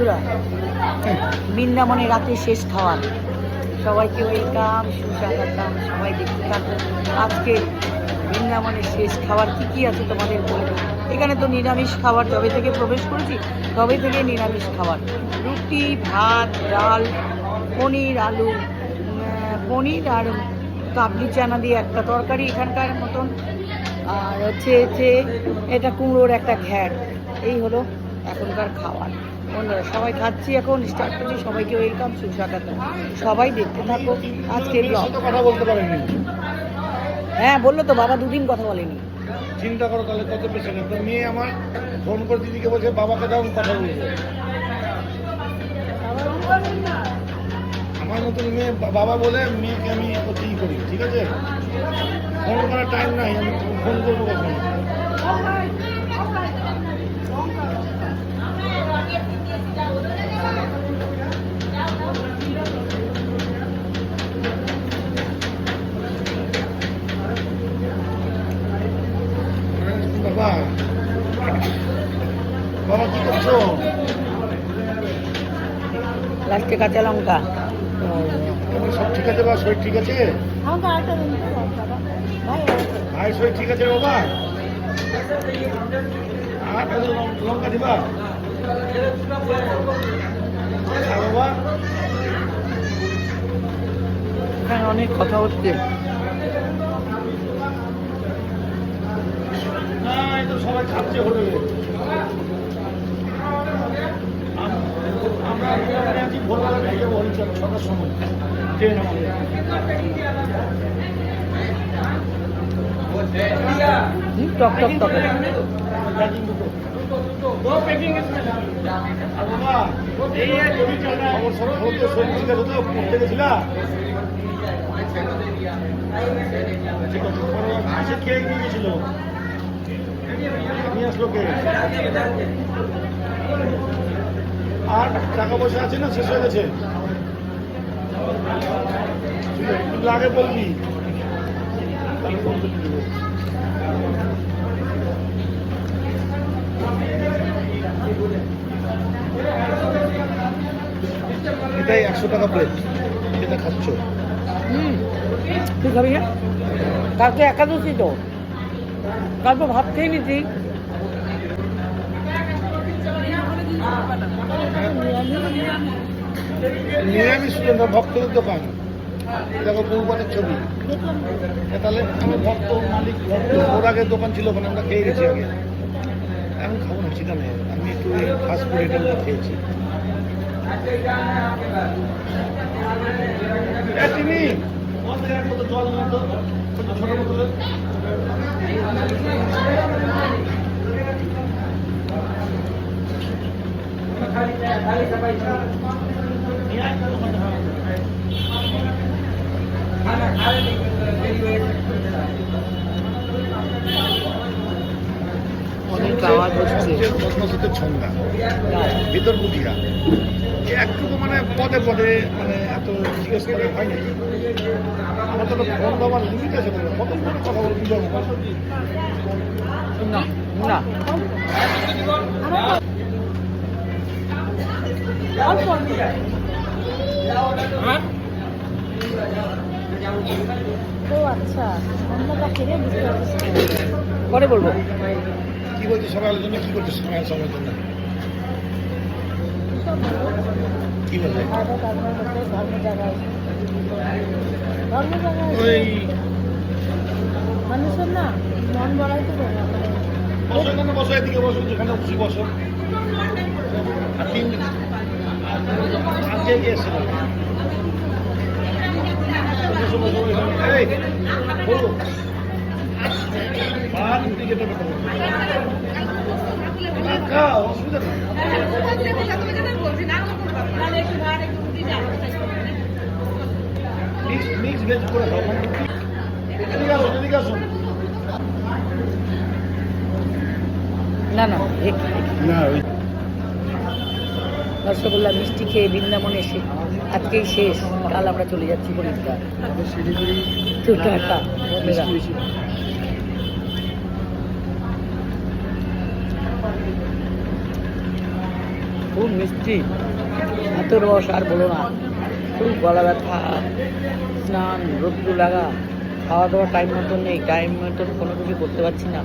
বন্ধুরা, বৃন্দাবনে রাতে শেষ খাওয়ার। সবাইকে ওয়েলকাম সুস্বাগতম, সবাই দেখতে থাকো আজকে বৃন্দাবনের শেষ খাবার কি কি আছে তোমাদের বলব? এখানে তো নিরামিষ খাবার যবে থেকে প্রবেশ করেছি, তবে থেকে নিরামিষ খাবার। রুটি, ভাত, ডাল, পনির, আলু পনির আর কাবলি চানা দিয়ে একটা তরকারি এখানকার মতন। আর হচ্ছে হচ্ছে এটা কুমড়োর একটা ঘ্যাট এই হলো এখনকার খাবার। বন্ধুরা সবাই খাচ্ছি এখন স্টার্ট করছি সবাইকে ওয়েলকাম সুস্বাগত। সবাই দেখতে থাকো আজকে ব্লগ কথা বলতে পারেনি হ্যাঁ বলল তো বাবা দুদিন কথা বলেনি। চিন্তা করো তাহলে কত পেশেন্ট তো মেয়ে আমার ফোন করে দিদিকে বলছে বাবাকে দাও কথা বলব। আমার মতন মেয়ে বাবা বলে মেয়েকে আমি করি ঠিক আছে? ফোন করার টাইম নাই আমি ফোন করব কখন? বাবা বাবা কি করছ লাস্টে কাঁচা লঙ্কা তুমি সব ঠিক আছে বা শরীর ঠিক আছে ভাই শরীর ঠিক আছে বাবা আর কত লং- লঙ্কা দিবা আর বাবা এখানে অনেক কথা হচ্ছে। সবাই খাচ্ছে হোটেলে আমরা ভোরবেলা বেরিয়ে হরিচর ছটার সময় ট্রেন আমাদের টক খেয়ে নিয়ে গেছিল নিয়ে আসলো কে আর টাকা পয়সা আছে না শেষ হয়ে গেছে আগে বলবি তাহলে এটাই একশো টাকা প্লেট এটা খাচ্ছ। হুম। তুই খাবি না কালকে একাদশী তো। কালকে ভাত খেয়ে নিতি নিরামিষ না ভক্তদের দোকান। দেখো বহুপাতের ছবি। তাহলে আমি ভক্ত মালিক ভক্ত ওর আগে দোকান ছিল ওখানে আমরা খেয়ে গেছি আগে। এখন খাব না চিকেন আমি একটু ফাস্ট ফুড এটা খেয়েছি। অনেক আওয়াজ হচ্ছে। বদমাসের ছন্দা। ভিতর বুঝিয়া একটুকু মানে পদে পদে মানে এত জিজ্ঞেস করে হয় না আমার তো ফোন দেওয়ার লিমিট আছে কত করে কথা বলতে যাব না। না ও আচ্ছা পরে বলব। কি বলছি সকালের জন্য কি করছে সকাল সময়ের জন্য? কি বলছে ধর্ম জায়গায় ধর্ম জায়গায় ওই মানুষের না মন তো না, বসো এখানে বসো এদিকে বসো যেখানে খুশি বসো। আর তিন আজকে গিয়েছিল বসো, বসো, বসো, এই, বলো। ভাত দিকে তো বেটা বসো। ভাত খাও, অসুবিধা নেই। করে এদিকে এদিকে। না না না রসগোল্লা মিষ্টি খেয়ে বৃন্দাবনে এসে আজকেই শেষ। কাল আমরা চলে যাচ্ছি পরীক্ষা। তো টাটা খুব মিষ্টি। এত রস আর বলো না। খুব গলা ব্যথা, স্নান রোদ্দু লাগা খাওয়া দাওয়া টাইম মতন নেই টাইম মতন কোনো কিছু করতে পারছি না।